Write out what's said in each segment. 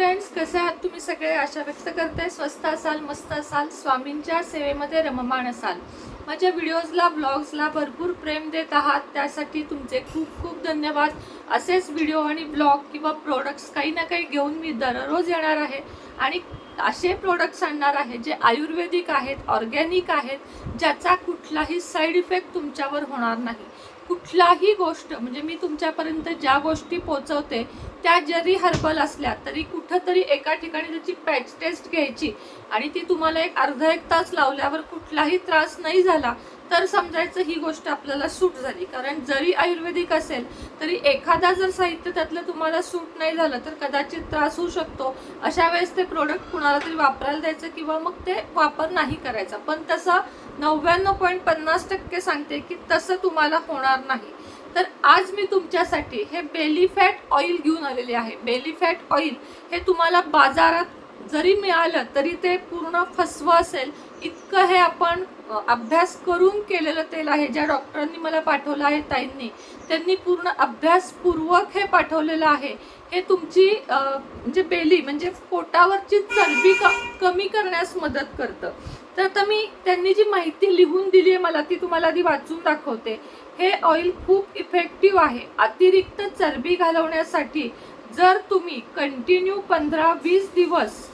Friends कसे आहात तुम्ही सगळे आशा व्यक्त करते स्वस्त असाल मस्त असाल स्वामींच्या सेवेमध्ये रममाण असाल. माझ्या व्हिडिओजला ब्लॉग्सला भरपूर प्रेम देत आहात. त्यासाठी तुमचे खूप खूप धन्यवाद. असेच व्हिडिओ आणि ब्लॉग किंवा प्रोडक्ट्स काही ना काही घेऊन मी दररोज येणार आहे. आणि असे प्रोडक्ट्स आणणार आहे जे आयुर्वेदिक आहेत ऑर्गॅनिक आहेत ज्याचा कुठलाही साईड इफेक्ट तुमच्यावर होणार नाही. कुठलाही गोष्ट म्हणजे मी तुमच्यापर्यंत ज्या गोष्टी पोचवते त्या जरी हर्बल असल्या तरी कुठंतरी एका ठिकाणी त्याची पॅच टेस्ट घ्यायची आणि ती तुम्हाला एक अर्धा एक तास लावल्यावर कुठलाही त्रास नाही झाला तर समजायचं ही गोष्ट आपल्याला सूट झाली. कारण जरी आयुर्वेदिक असेल तरी एखादा जर साहित्य त्यातलं तुम्हाला सूट नाही झालं तर कदाचित त्रास होऊ शकतो. अशा वेळेस ते प्रोडक्ट कुणाला तरी वापरायला द्यायचं किंवा मग ते वापर नाही करायचा. पण तसं नव्याण्णव पॉईंट पन्नास टक्के सांगते की तसं तुम्हाला होणार नाही. तर आज मी तुमच्यासाठी हे बेली फॅट ऑइल घेऊन आलेले आहे. बेली फॅट ऑइल हे तुम्हाला बाजारात जरी मिळालं तरी ते पूर्ण फसवं असेल. इतकं हे आपण अभ्यास करून केलेलं तेल आहे. ज्या डॉक्टरांनी मला पाठवलं आहे ताईंनी त्यांनी पूर्ण अभ्यासपूर्वक हे पाठवलेलं आहे. हे तुमची म्हणजे बेली म्हणजे पोटावरची चरबी क कमी करण्यास मदत करतं. तर आता मी त्यांनी जी माहिती लिहून दिली आहे मला ती तुम्हाला आधी वाचून दाखवते. हे ऑइल खूप इफेक्टिव्ह आहे. अतिरिक्त चरबी घालवण्यासाठी जर तुम्ही कंटिन्यू पंधरा वीस दिवस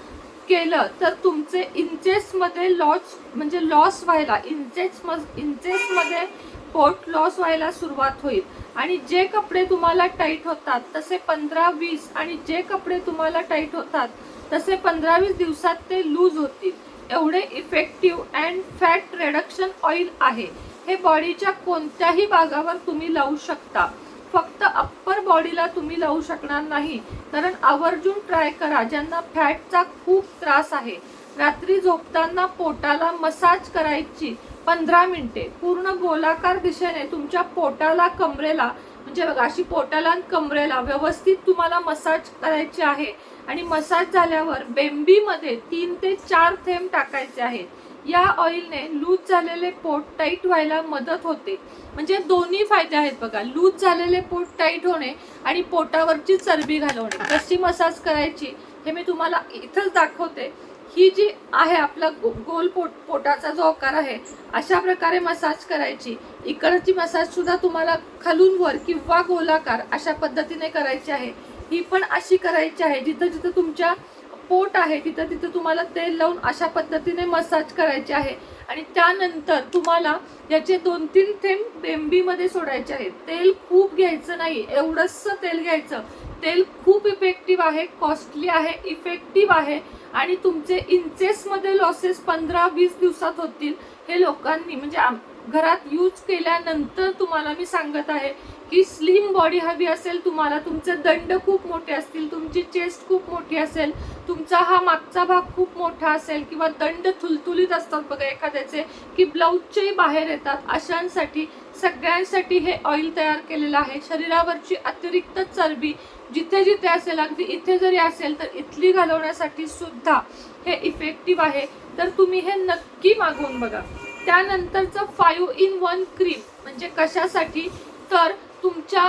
केलं तर तुमचे इंचेसमध्ये लॉस म्हणजे लॉस व्हायला इंचेस इंचेसमध्ये पोट लॉस व्हायला सुरुवात होईल. आणि जे कपडे तुम्हाला टाईट होतात तसे पंधरा वीस आणि जे कपडे तुम्हाला टाईट होतात तसे पंधरा वीस दिवसात ते लूज होतील. एवढे effective and fat reduction oil आहे. हे बॉडीच्या कोणत्याही भागावर तुम्ही लावू शकता. फक्त अप्पर बॉडीला तुम्ही लावू शकणार नाही. कारण आवर्जून ट्राय करा ज्यांना फॅटचा खूप त्रास आहे. रात्री झोपताना पोटाला मसाज करायची पंधरा मिनिटे. पूर्ण गोलाकार दिशेने तुमच्या पोटाला कमरेला म्हणजे बघा अशी पोटाला आणि कमरेला व्यवस्थित तुम्हाला मसाज करायची आहे. आणि मसाज झाल्यावर बेंबीमध्ये तीन ते चार थेंब टाकायचे आहेत. या ऑइलने लूज झालेले पोट टाईट व्हायला मदत होते. म्हणजे दोन्ही फायदे आहेत बघा. लूज झालेले पोट टाईट होणे आणि पोटावरची चरबी घालवणे. कशी मसाज करायची हे मी तुम्हाला इथंच दाखवते. ही जी आहे आपला गो- गोल पोट पोटाचा जो आकार आहे अशा प्रकारे मसाज करायची. इकडची मसाजसुद्धा तुम्हाला खालून वर किंवा गोलाकार अशा पद्धतीने करायची आहे. ही पण अशी करायची आहे जिथं जिथं तुमच्या पोट आहे तिथं तिथं तुम्हाला तेल लावून अशा पद्धतीने मसाज करायचे आहे. आणि त्यानंतर तुम्हाला याचे दोन तीन थेंब बेंबीमध्ये सोडायचे आहेत तेल खूप घ्यायचं नाही एवढंसं तेल घ्यायचं. तेल खूप इफेक्टिव्ह आहे कॉस्टली आहे इफेक्टिव्ह आहे. आणि तुमचे इंचेसमध्ये लॉसेस पंधरा वीस दिवसात होतील हे लोकांनी म्हणजे आम- घरात यूज केल्यानंतर तुम्हाला मी सांगत आहे की स्लिम बॉडी हवी असेल तुम्हाला तुमचे दंड खूप मोठे असतील तुमची चेस्ट खूप मोठी असेल तुमचा हा मागचा भाग खूप मोठा असेल किंवा दंड थुलथुलीत असतात बघा एखाद्याचे की ब्लाऊजचेही बाहेर येतात. अशांसाठी सगळ्यांसाठी हे ऑइल तयार केलेलं आहे. शरीरावरची अतिरिक्त चरबी जिथे जिथे असेल अगदी इथे जरी असेल तर इथली घालवण्यासाठी सुद्धा हे इफेक्टिव्ह आहे. तर तुम्ही हे नक्की मागवून बघा. त्यानंतरचं फाईव्ह इन वन क्रीम म्हणजे कशासाठी? तर तुमच्या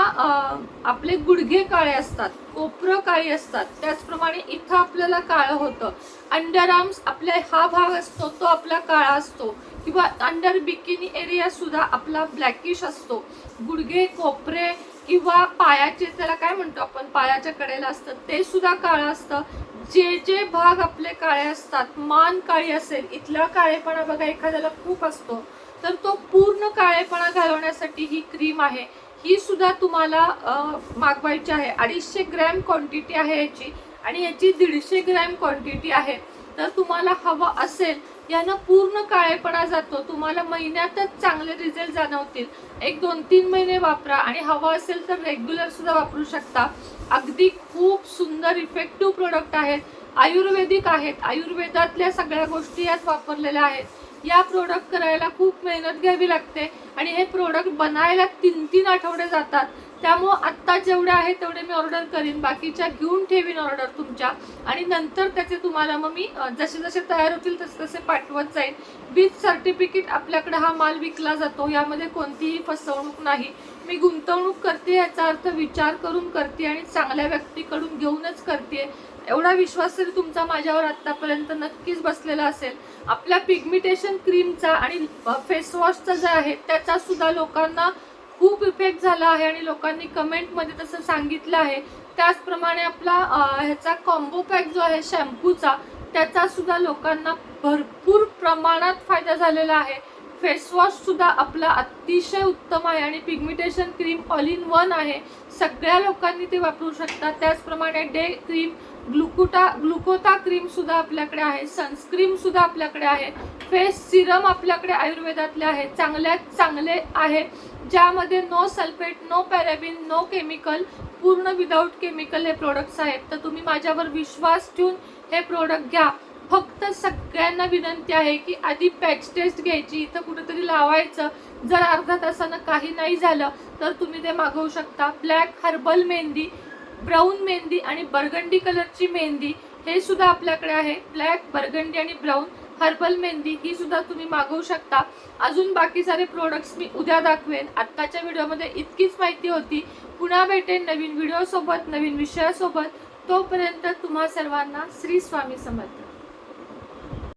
आपले गुडघे काळे असतात कोपरं काळी असतात त्याचप्रमाणे इथं आपल्याला काळं होतं. अंडर आर्म्स आपला हा भाग असतो तो आपला काळा असतो. किंवा अंडर बिकिनी एरिया सुद्धा आपला ब्लॅकिश असतो. गुडघे कोपरे किंवा पायाचे त्याला काय म्हणतो आपण पायाच्या कडेला असतं ते सुद्धा काळं असतं. जे जे भाग आपले काळे असतात मान काळी असेल इथला काळेपणा बघा एखाद्याला खूप असतो तर तो पूर्ण काळेपणा घालवण्यासाठी ही क्रीम आहे. ही सुद्धा तुम्हाला मागवायची आहे. अडीचशे ग्रॅम क्वांटिटी आहे याची आणि याची दीडशे ग्रॅम क्वांटिटी आहे. तर तुम्हाला हवं असेल यानं पूर्ण काळेपणा जातो. तुम्हाला महिन्यातच चांगले रिझल्ट जाणवतील. एक दोन तीन महिने वापरा आणि हवं असेल तर रेग्युलर सुद्धा वापरू शकता. अगदी खूप सुंदर इफेक्टिव्ह प्रोडक्ट आहेत. आयुर्वेदिक आहेत. आयुर्वेदातल्या सगळ्या गोष्टी यात वापरलेल्या आहेत. या प्रोडक्ट करायला खूप मेहनत घ्यावी लागते आणि हे प्रोडक्ट बनायला तीन तीन आठवडे जातात. त्यामुळं आत्ता जेवढे आहे तेवढे मी ऑर्डर करीन. बाकीच्या घेऊन ठेवीन ऑर्डर तुमच्या. आणि नंतर त्याचे तुम्हाला मग मी जसे जसे तयार होतील तसे तसे पाठवत जाईन. विथ सर्टिफिकेट आपल्याकडे हा माल विकला जातो. यामध्ये कोणतीही फसवणूक नाही. मी गुंतवणूक करते याचा अर्थ विचार करून करते आणि चांगल्या व्यक्तीकडून घेऊनच करते. एवढा विश्वास तरी तुमचा माझ्यावर आत्तापर्यंत नक्कीच बसलेला असेल. आपल्या पिगमिटेशन क्रीमचा आणि फेसवॉशचा जे आहे त्याचा सुद्धा लोकांना खूप इफेक्ट झाला आहे आणि लोकांनी कमेंटमध्ये तसं सांगितलं आहे. त्याचप्रमाणे आपला ह्याचा कॉम्बो पॅक जो आहे शॅम्पूचा त्याचा सुद्धा लोकांना भरपूर प्रमाणात फायदा झालेला आहे. फेसवॉशसुद्धा आपला अतिशय उत्तम आहे आणि pigmentation cream all in one आहे. सगळ्या लोकांनी ते वापरू शकतात. त्याचप्रमाणे डे क्रीम ग्लुकोटा ग्लुकोता क्रीमसुद्धा आपल्याकडे आहे. सनस्क्रीमसुद्धा आपल्याकडे आहे. फेस सिरम आपल्याकडे आयुर्वेदातले आहे. चांगल्यात चांगले आहे. ज्यामध्ये no sulphate no paraben no chemical पूर्ण विदाऊट केमिकल हे प्रोडक्ट्स आहेत. तर तुम्ही माझ्यावर विश्वास ठेवून हे प्रोडक्ट घ्या. फक्त सगळ्यांना विनंती आहे की आधी पॅच टेस्ट घ्यायची इथं कुठेतरी लावायचं. जर अर्धा तासानं काही नाही झालं तर तुम्ही ते मागवू शकता. Black herbal mehndi brown mehndi आणि बर्गंडी कलरची मेहंदी हे सुद्धा आपल्याकडे आहे. ब्लॅक बर्गंडी आणि ब्राऊन हर्बल मेहंदी ही सुद्धा तुम्ही मागवू शकता. अजून बाकी सारे प्रोडक्ट्स मी उद्या दाखवेन. आत्ताच्या व्हिडिओमध्ये इतकीच माहिती होती. पुन्हा भेटेन नवीन व्हिडिओसोबत नवीन विषयासोबत. तोपर्यंत तुम्हा सर्वांना श्री स्वामी समर्थ.